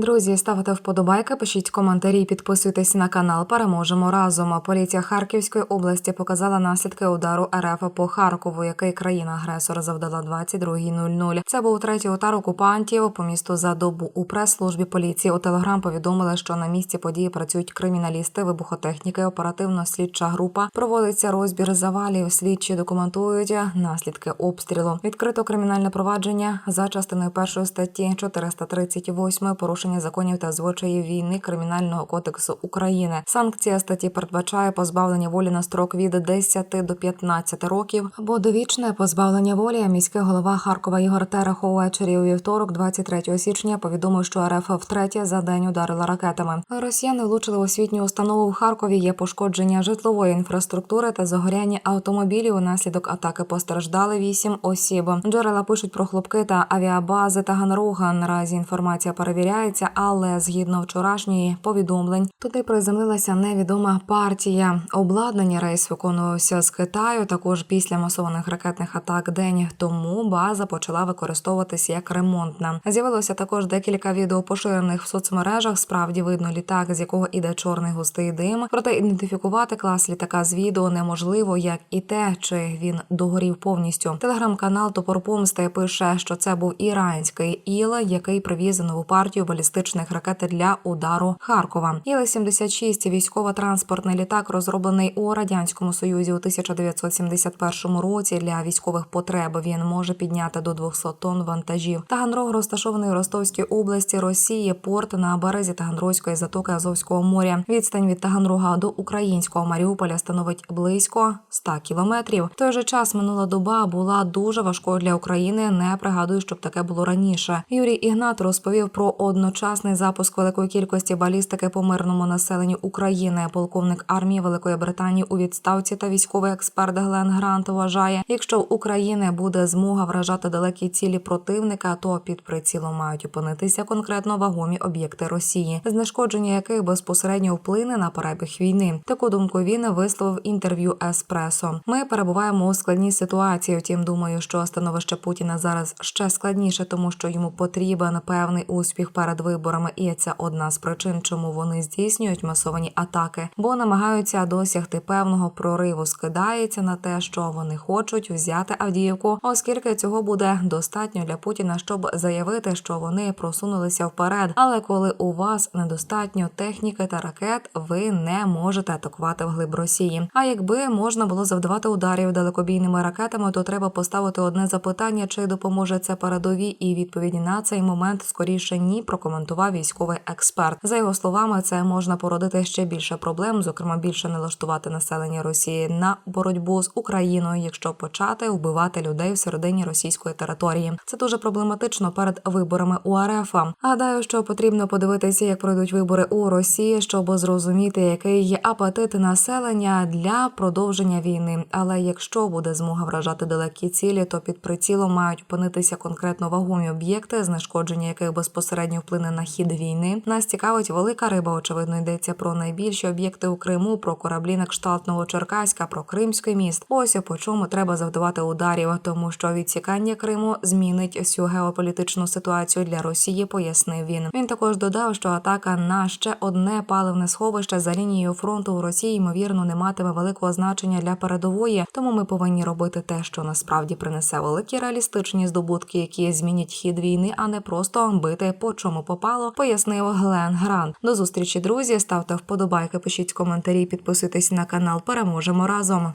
Друзі, ставте вподобайки, пишіть коментарі, підписуйтесь на канал. Переможемо разом. Поліція Харківської області показала наслідки удару РФ по Харкову, який країна-агресор завдала 22.00. Це був третій удар окупантів по місту за добу. У прес-службі поліції у телеграм повідомили, що на місці події працюють криміналісти, вибухотехніки, оперативно-слідча група. Проводиться розбір завалів. Слідчі документують наслідки обстрілу. Відкрито кримінальне провадження за частиною першої статті 438 порушення законів та звичаїв війни Кримінального кодексу України. Санкція статті передбачає позбавлення волі на строк від 10 до 15 років або довічне позбавлення волі. Міський голова Харкова Ігор Терехов увечері у вівторок, 23 січня, повідомив, що РФ втретє за день ударила ракетами. Росіяни влучили освітню установу в Харкові. Є пошкодження житлової інфраструктури та загоряння автомобілів. Унаслідок атаки постраждали вісім осіб. Джерела пишуть про хлопки та авіабази та Ганруга. Наразі інформація перевіряється, але згідно вчорашньої повідомлень, туди приземлилася невідома партія. Обладнання рейс виконувався з Китаю. Також після масованих ракетних атак день тому база почала використовуватися як ремонтна. З'явилося також декілька відео поширених в соцмережах. Справді видно літак, з якого іде чорний густий дим. Проте ідентифікувати клас літака з відео неможливо, як і те, чи він догорів повністю. Телеграм-канал Топор Помсти пише, що це був іранський іл, який привіз нову партію балістичних ракет для удару Харкова. Іл 76 військово-транспортний літак, розроблений у радянському союзі у 1971 році для військових потреб. Він може підняти до 200 тонн вантажів. Таганрог розташований у Ростовській області Росії. Порт на березі Таганрозької затоки Азовського моря. Відстань від Таганрога до українського Маріуполя становить близько 100 кілометрів. В той же час минула доба була дуже важкою для України. Не пригадую, щоб таке було раніше. Юрій Ігнат розповів про одночасний запуск великої кількості балістики по мирному населенню України. Полковник армії Великої Британії у відставці та військовий експерт Глен Грант вважає, якщо в України буде змога вражати далекі цілі противника, то під прицілом мають опинитися конкретно вагомі об'єкти Росії, знешкодження яких безпосередньо вплине на перебіг війни. Таку думку він висловив інтерв'ю Еспресо. Ми перебуваємо у складній ситуації. Втім, думаю, що становище Путіна зараз ще складніше, тому що йому потрібен певний успіх перед виборами, і це одна з причин, чому вони здійснюють масовані атаки, бо намагаються досягти певного прориву. Скидається на те, що вони хочуть взяти Авдіївку, оскільки цього буде достатньо для Путіна, щоб заявити, що вони просунулися вперед. Але коли у вас недостатньо техніки та ракет, ви не можете атакувати вглиб Росії. А якби можна було завдавати ударів далекобійними ракетами, то треба поставити одне запитання: чи допоможе це передовій, і відповіді на цей момент скоріше ні прокоментував військовий експерт. За його словами, це можна породити ще більше проблем, зокрема більше налаштувати населення Росії на боротьбу з Україною, якщо почати вбивати людей всередині російської території. Це дуже проблематично перед виборами у РФ. Гадаю, що потрібно подивитися, як пройдуть вибори у Росії, щоб зрозуміти, який є апетит населення для продовження війни. Але якщо буде змога вражати далекі цілі, то під прицілом мають опинитися конкретно вагомі об'єкти, знешкодження яких безпосередньо вплине на хід війни. Нас цікавить велика риба. Очевидно, йдеться про найбільші об'єкти у Криму, про кораблі на кшталт Новочеркаська, про Кримський міст. Ось по чому треба завдавати ударів, тому що відсікання Криму змінить всю геополітичну ситуацію для Росії. Пояснив він. Він також додав, що атака на ще одне паливне сховище за лінією фронту у Росії ймовірно не матиме великого значення для передової. Тому ми повинні робити те, що насправді принесе великі реалістичні здобутки, які змінять хід війни, а не просто бити по чому попало. Пояснив Глен Грант. До зустрічі, друзі. Ставте вподобайки, пишіть коментарі, підписуйтесь на канал. Переможемо разом.